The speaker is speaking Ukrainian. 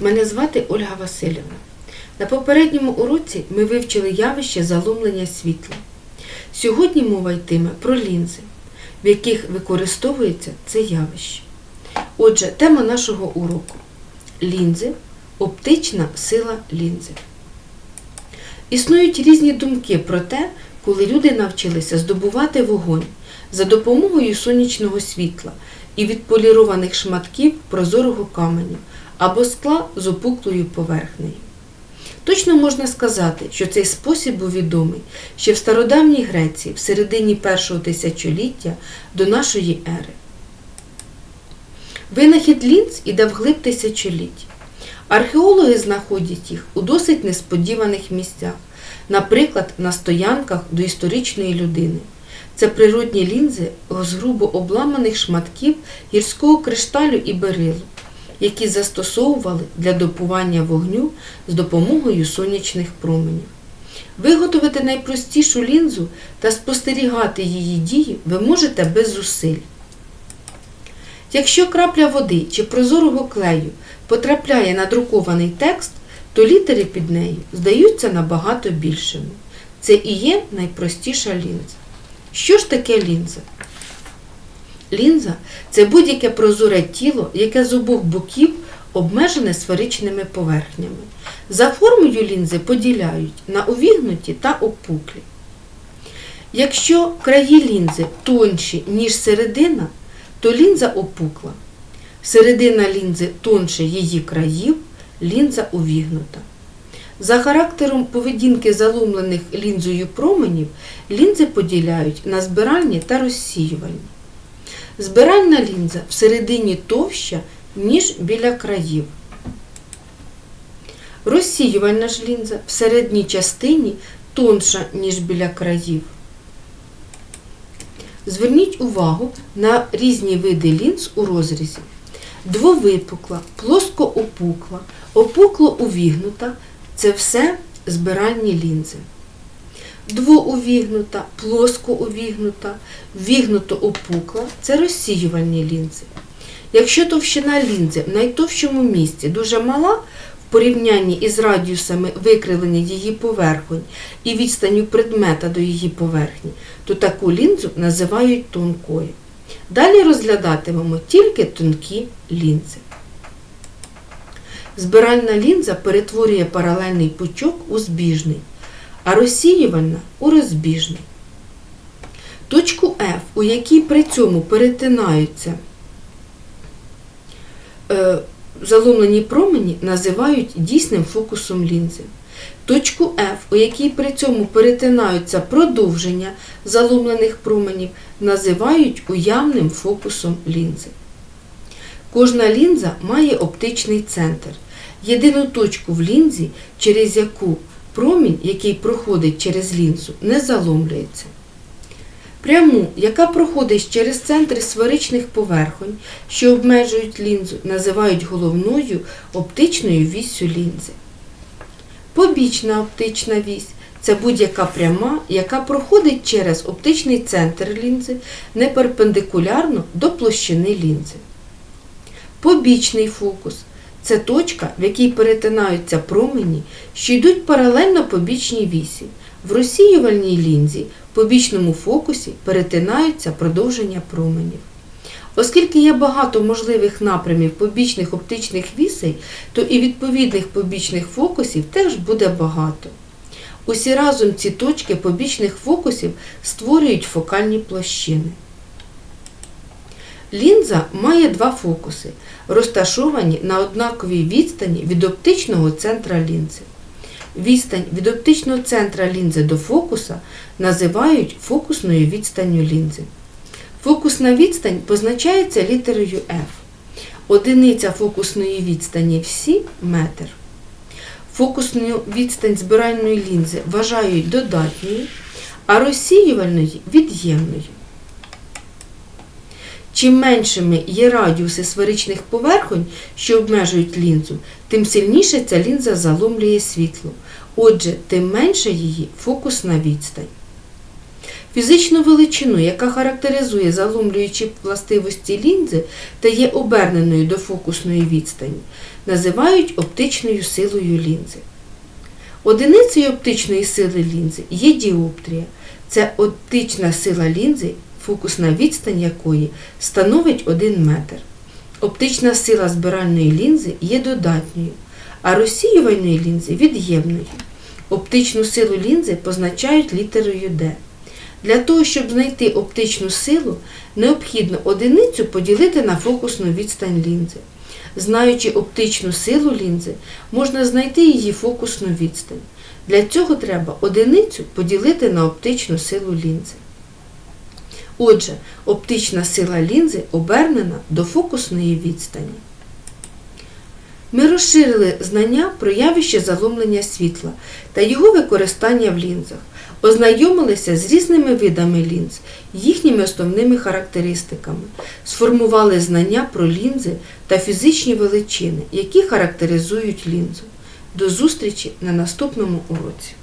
Мене звати Ольга Васильівна. На попередньому уроці ми вивчили явище заломлення світла. Сьогодні мова йтиме про лінзи, в яких використовується це явище. Отже, тема нашого уроку лінзи, оптична сила лінзи. Існують різні думки про те, коли люди навчилися здобувати вогонь за допомогою сонячного світла і відполірованих шматків прозорого каменю або скла з опуклою поверхнею. Точно можна сказати, що цей спосіб був відомий ще в стародавній Греції в середині першого тисячоліття до нашої ери. Винахід лінз іде вглиб тисячоліть. Археологи знаходять їх у досить несподіваних місцях, наприклад, на стоянках доісторичної людини. Це природні лінзи з грубо обламаних шматків гірського кришталю і берилу, які застосовували для допування вогню з допомогою сонячних променів. Виготовити найпростішу лінзу та спостерігати її дії ви можете без зусиль. Якщо крапля води чи прозорого клею потрапляє на друкований текст, то літери під нею здаються набагато більшими. Це і є найпростіша лінза. Що ж таке лінза? Лінза це будь-яке прозоре тіло, яке з обох боків обмежене сферичними поверхнями. За формою лінзи поділяють на увігнуті та опуклі. Якщо краї лінзи тонші, ніж середина, то лінза опукла. Середина лінзи тонше її країв, лінза увігнута. За характером поведінки заломлених лінзою променів лінзи поділяють на збиральні та розсіювальні. Збиральна лінза всередині товща, ніж біля країв. Розсіювальна ж лінза в середній частині тонша, ніж біля країв. Зверніть увагу на різні види лінз у розрізі. Двовипукла, плоскоопукла, опукло увігнута це все збиральні лінзи. Двоувігнута, плоскоувігнута, вігнуто опукла це розсіювальні лінзи. Якщо товщина лінзи в найтовщому місці дуже мала в порівнянні із радіусами викривлення її поверхонь і відстанню предмета до її поверхні, то таку лінзу називають тонкою. Далі розглядатимемо тільки тонкі лінзи. Збиральна лінза перетворює паралельний пучок у збіжний, а розсіювальна у розбіжний. Точку F, у якій при цьому перетинаються е, заломлені промені, називають дійсним фокусом лінзи. Точку F, у якій при цьому перетинаються продовження заломлених променів, називають уявним фокусом лінзи. Кожна лінза має оптичний центр, єдину точку в лінзі, через яку промінь, який проходить через лінзу, не заломлюється. Пряму, яка проходить через центри сферичних поверхонь, що обмежують лінзу, називають головною оптичною віссю лінзи. Побічна оптична вісь це будь-яка пряма, яка проходить через оптичний центр лінзи не перпендикулярно до площини лінзи. Побічний фокус це точка, в якій перетинаються промені, що йдуть паралельно побічній вісі. В розсіювальній лінзі в побічному фокусі перетинаються продовження променів. Оскільки є багато можливих напрямів побічних оптичних вісей, то і відповідних побічних фокусів теж буде багато. Усі разом ці точки побічних фокусів створюють фокальні площини. Лінза має два фокуси, розташовані на однаковій відстані від оптичного центра лінзи. Відстань від оптичного центра лінзи до фокуса називають фокусною відстанню лінзи. Фокусна відстань позначається літерою F. Одиниця фокусної відстані всі метр. Фокусну відстань збиральної лінзи вважають додатньою, а розсіювальної від'ємною. Чим меншими є радіуси сферичних поверхонь, що обмежують лінзу, тим сильніше ця лінза заломлює світло. Отже, тим менша її фокусна відстань. Фізичну величину, яка характеризує заломлюючі властивості лінзи та є оберненою до фокусної відстані, називають оптичною силою лінзи. Одиницею оптичної сили лінзи є діоптрія. Це оптична сила лінзи, фокусна відстань якої становить 1 метр. Оптична сила збиральної лінзи є додатньою, а розсіювальної лінзи від'ємною. Оптичну силу лінзи позначають літерою D. Для того, щоб знайти оптичну силу, необхідно одиницю поділити на фокусну відстань лінзи. Знаючи оптичну силу лінзи, можна знайти її фокусну відстань. Для цього треба одиницю поділити на оптичну силу лінзи. Отже, оптична сила лінзи обернена до фокусної відстані. Ми розширили знання про явище заломлення світла та його використання в лінзах, ознайомилися з різними видами лінз, їхніми основними характеристиками, сформували знання про лінзи та фізичні величини, які характеризують лінзу. До зустрічі на наступному уроці!